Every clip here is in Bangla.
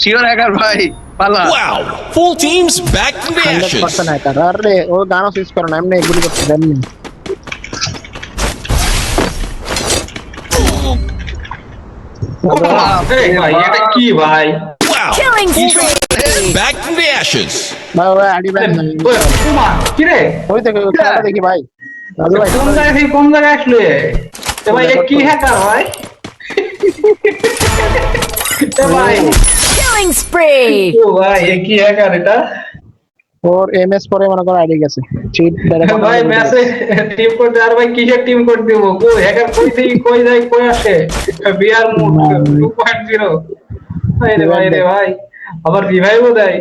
শিওর হ্যাকার ভাই। Wow! Full teams back to the ashes. আরে ও গানও সুইচ করে না এমনি এগুলি করতে কি ভাই? Wow! Killing spree. back to the ashes. ভাই ভাই আড়ি ভাই ওই, কি রে? ওই দেখো খেলাটা দেখি ভাই। কোন জায়গা থেকে কোন জায়গায় আসলো এ? এ ভাই এ কি হ্যাকার ভাই? এ ভাই। Killing spree. ও ভাই এ কি হ্যাকার এটা? ওর এমএস পরে মনে করো আইডি গেছে। চিট ভাই ম্যাচে টিম কোড আর ভাই কিসের টিম কোড দিব কো হ্যাকার কই থেকে কই যায় কই আসে? বিআর মুড 2.0 ভাই রে ভাই রে ভাই। আবার রিভাইভও দেয়।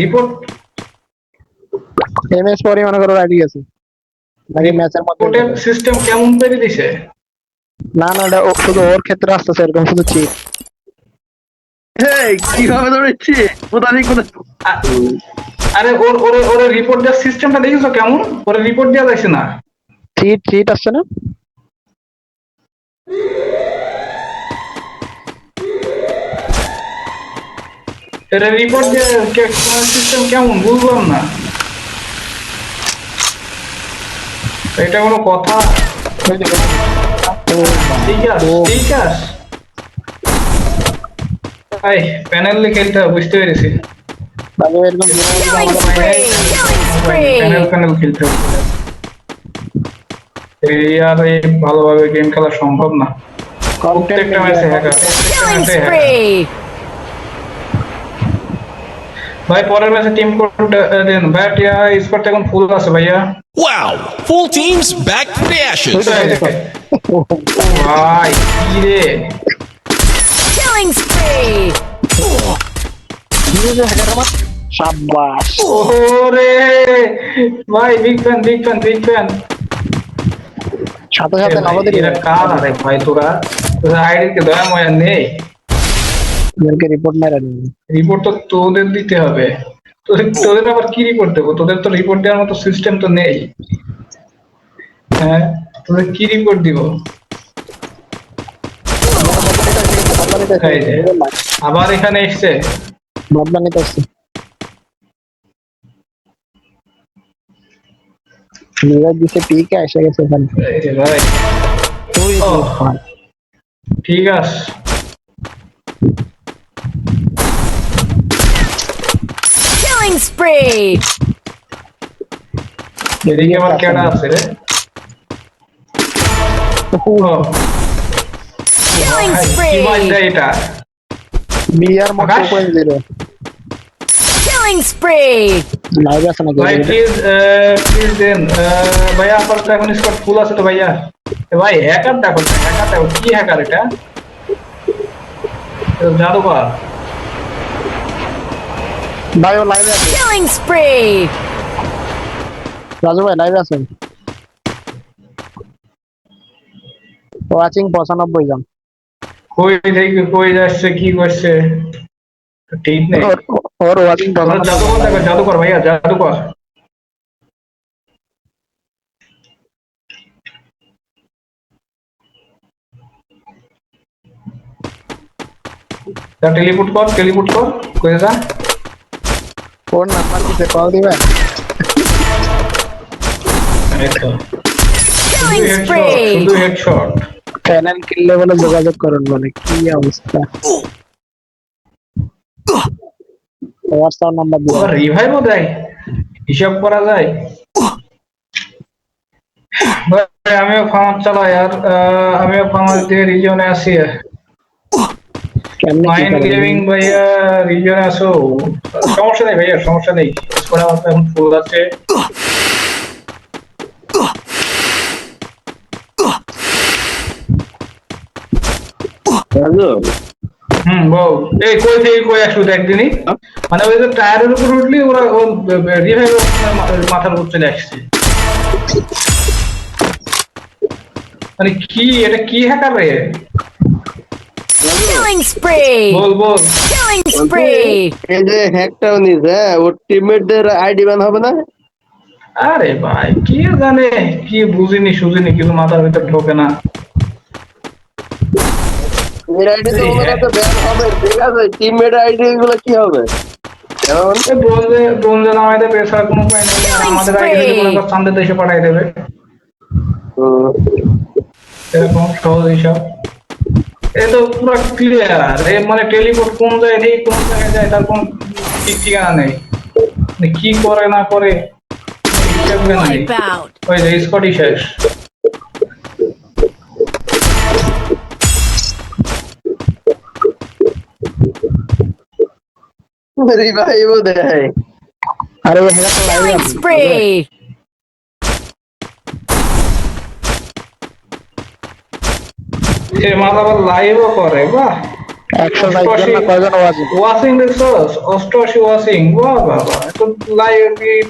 রিপোর্ট এমএস পরে মনে করো আইডি গেছে নাকি ম্যাচের মধ্যে রিপোর্টের সিস্টেম কেমন করে দিছে? না না এটা শুধু ওর ক্ষেত্রে আসতেছে এরকম শুধু এই কীভাবে ধরেছি কোথা থেকে কোথা আরে ওর ওর ওর রিপোর্ট দেওয়ার সিস্টেমটা দেখেছ কেমন? ওর রিপোর্ট দেওয়া যাচ্ছে না। চিট চিট আসছে না? এটা রিপোর্ট সিস্টেম কেমন? বুঝলাম না। এটা কোনো কথা? ঠিক আছে ঠিক আছে। ভাই প্যানেল খেলতে হবে বুঝতে পেরেছি। প্যানেল প্যানেল খেলতে হবে। এই আর এই ভালোভাবে গেম খেলা সম্ভব না। প্রত্যেকটা ম্যাচে হ্যাকার ভাই পরের ম্যাচে টিম কোড দেন। ভাই টিয়া এখন ফুল আছে ভাইয়া। Wow! Full teams back to the ashes. ভাই কি রে? Killing spree. সাব্বাস। ওরে! ভাই big fan big fan big fan সাথে সাথে নগদের এরা কার আরে ভাই তোরা? তোরা আইডি কে দয়া ময়া নেই। এদেরকে রিপোর্ট মেরে দিন রিপোর্ট তো তোদের দিতে হবে। তোদের তোদের আবার কি রিপোর্ট দেবো? তোদের তো রিপোর্ট দেওয়ার মতো সিস্টেম তো নেই। হ্যাঁ তোদের কি রিপোর্ট দিব। আবার এখানে এসছে। বদলা নিতে আসছে নিরাজ দিছে পিকে এসে গেছে এখানে এই রে ভাই তুই ও। ঠিক আছে Killing spree. এদিকে আবার কেডা আছে রে ও Killing ভাই, কি বাজ spree. দেয় এটা বিয়ার মতো আকাশ? Point zero Killing spree. Live আছে নাকি ভাই প্লিজ প্লিজ দেন। আহ, ভাইয়া আপাতত এখন স্কট ফুল আছে তো ভাইয়া। ভাই হ্যাকার দেখো হ্যাকার দেখো কি হ্যাকার এটা? জাদুকর ভাই ও লাইভে আছে। Killing spree. রাজু ভাই লাইভে আছেন ওয়াচিং পঁচানব্বই জন। কই থেকে কই যাচ্ছে কি করছে? ঠিক নেই ওর- ওর ওয়াচিং আমরা জাদুকর দেখো জাদুকর ভাইয়া জাদুকর যা টেলিপুট কর টেলিপুট কর কই যা ওর নাম্বার দিতে কল দিবেন এই তো Killing হেডশট spree. শুধু হেডশট চ্যানেল কিনলে বলে যোগাযোগ করুন বলে কি অবস্থা হোয়াটসঅ্যাপ নাম্বার আবার রিভাইভও দেয়। হিসাব করা যায়। ভাই, আমিও ফার্মার চালাই আর আমিও ফার্মার দিয়ে রিজিয়নে কি মাইন্ড? গেমিং ভাইয়া রিজিয়নে আসো সমস্যা নেই ভাইয়া সমস্যা নেই। আমার এখন ফুল আছে। হুম বল এই কই থেকে কই আসলো একদিনই মানে ওই যে টায়ারের উপর উঠলি ওরা রিভাইভ মাথার উপর চলে আসছে। মানে কি এটা কি হ্যাকার রে? Killing spree! বল বল। Killing spree! এই যে হ্যাকটাও নিস হ্যাঁ? ওর টিমমেটদের আইডি বান হবে না? আরে ভাই কি জানে? কি বুঝিনি সুঝিনি কিছু মাথার ভিতর ঢোকে না। এর আইডি তো এই কাছে ব্যান হবে ঠিক আছে টিমমেট আইডি গুলো কি হবে? কেমন এ ব্রোঞ্জে ব্রোঞ্জে নামাইতে কোনো উপায় নেই আমাদের আগে যদি কোনো একটা দেশে পাঠাই দেবে। এরকম সহজ হিসাব। এ তো পুরো ক্লিয়ার এ মানে টেলিপোর্ট কোন জায়গায় নেই কোন জায়গায় যায় তার কোন ঠিক ঠিকানা নেই। মানে কি করে না করে! ওই যে স্কটি শেষ। রিভাইভ দেয় আরে তো লাইভ Killing এ আবার লাইভও করে বাহ একশো কয়জন দেখছস অষ্টআশি বাহ বাহ এত লাইভ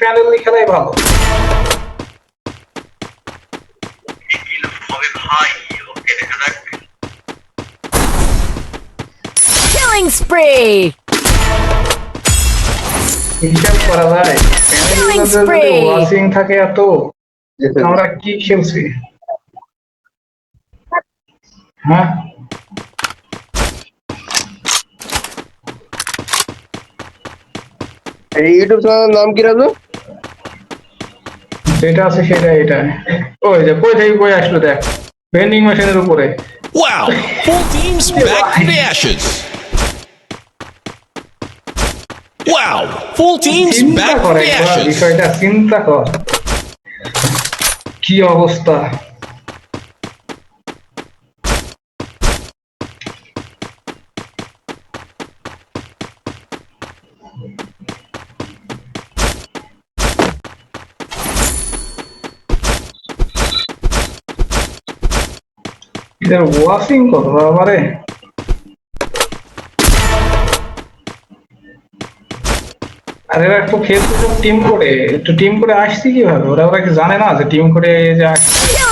প্যানেল খেলাই ভালো Killing spree! হিসাব করা যায়? থাকে এত আমরা কি খেলছি? হ্যাঁ? এই ইউটিউব চ্যানেলের নাম কি রাজু? যেটা আছে সেটা এটা। ওই যে কই থেকে কই আসলো দেখ। ভেন্ডিং মেশিনের উপরে। Wow! Full teams back from the ashes. Wow! Full teams back from the ashes. বিষয়টা চিন্তা কর কি অবস্থা ওয়াশিং কত বাবারে আর এরা একটু খেলতে সব টিম করে একটু টিম করে আসছে কীভাবে? ওরা ওরা কি জানে না যে টিম করে যে আসছে ইয়া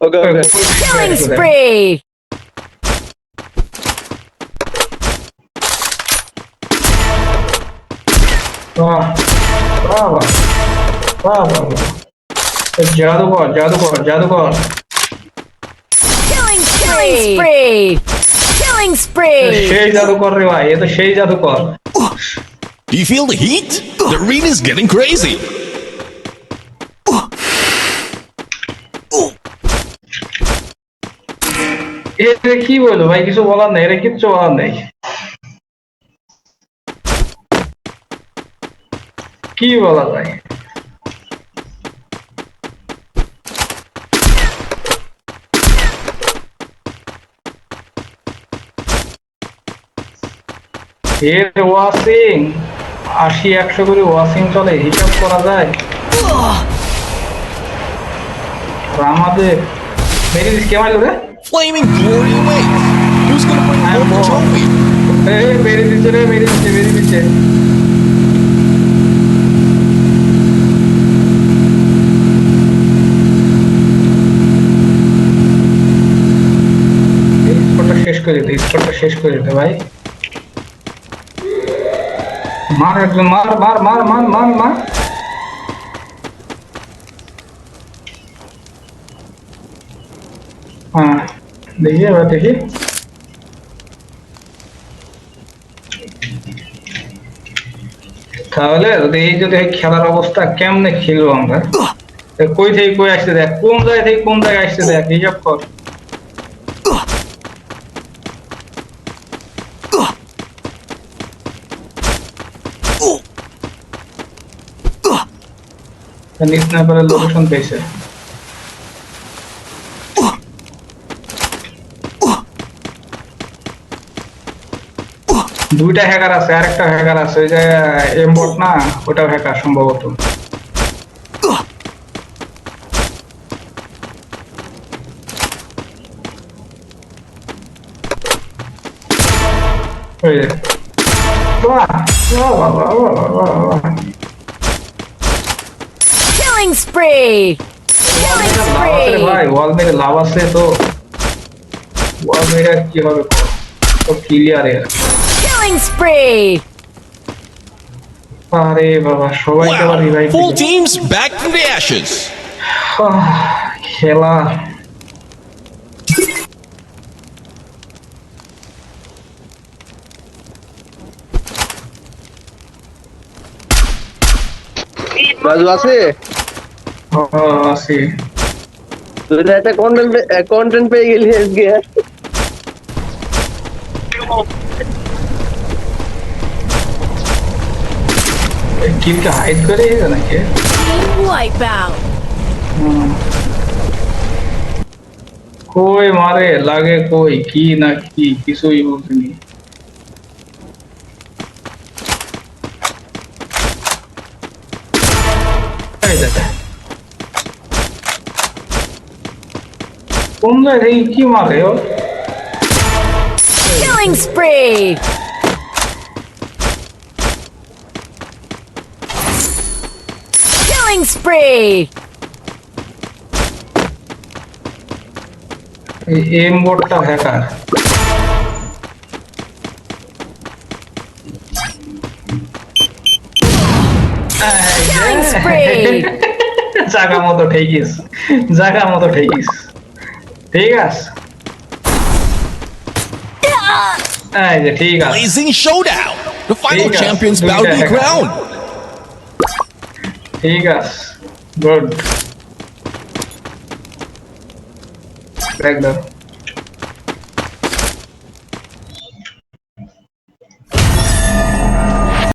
ওকে ওকে বাহ বাহ বাহ বাহ বাহ জাদুকর জাদুকর জাদুকর Killing spree! Killing spree! সেই জাদুকর রে ভাই এ তো সেই জাদুকর Do you feel the heat? The arena's getting crazy. এতে কি বলব ভাই কিছু বলার নেই এটা কিচ্ছু বলার নেই কি বলা যায় এর ওয়াশিং আশি একশো করে ওয়াশিং চলে হিসাব করা যায়। আমাদের মেরিস কে মারলো রে? Flaming glory gonna bring home the trophy? শেষ করে দিতে স্পটটা শেষ করে দিতে ভাই। মার একজন মার মার মার মার মার মার। হ্যাঁ দেখি, এবার দেখি। তাহলে এই যদি খেলার অবস্থা কেমনে খেলব আমরা? কই থেকে কই আসতে দেখ? কোন জায়গা থেকে কোন জায়গায় আসতে দেখ? হিসাব কর। দুইটা হ্যাকার আছে আরেকটা হ্যাকার আছে ওই যে এমবট না ওটাও হ্যাকার সম্ভবত। ওই যে। বাহ, বাহ, বাহ, বাহ। Killing spree. Killing লাভ ভাই spree. ওয়াল মেরে লাভ আছে তো ওয়াল মেরে কি হবে তো ক্লিয়ার এর Killing spree. আরে বাবা আবার Wow. Revive Full teams back from the ashes. খেলা বাজু আছে আহ, আছে তুই তো একটা কন্টেন্ট কন্টেন্ট পেয়ে গেলি আজকে। কিলকে হাইড করে নাকি? Wipeout. কই মারে? লাগে কই? কি না কি? কিছুই বুঝিনি কোন জায়গায় কি মারে ও Killing spree. Killing spree. এই এম বোর্ডটা হ্যাকার Killing spree. জায়গা মতো ঠেকিস জায়গা মতো ঠেকিস ঠিক আছে এই যে ঠিক আছে Blazing showdown. The final Vegas. champions bow to the Vegas. crown. ঠিক আছে গুড একদম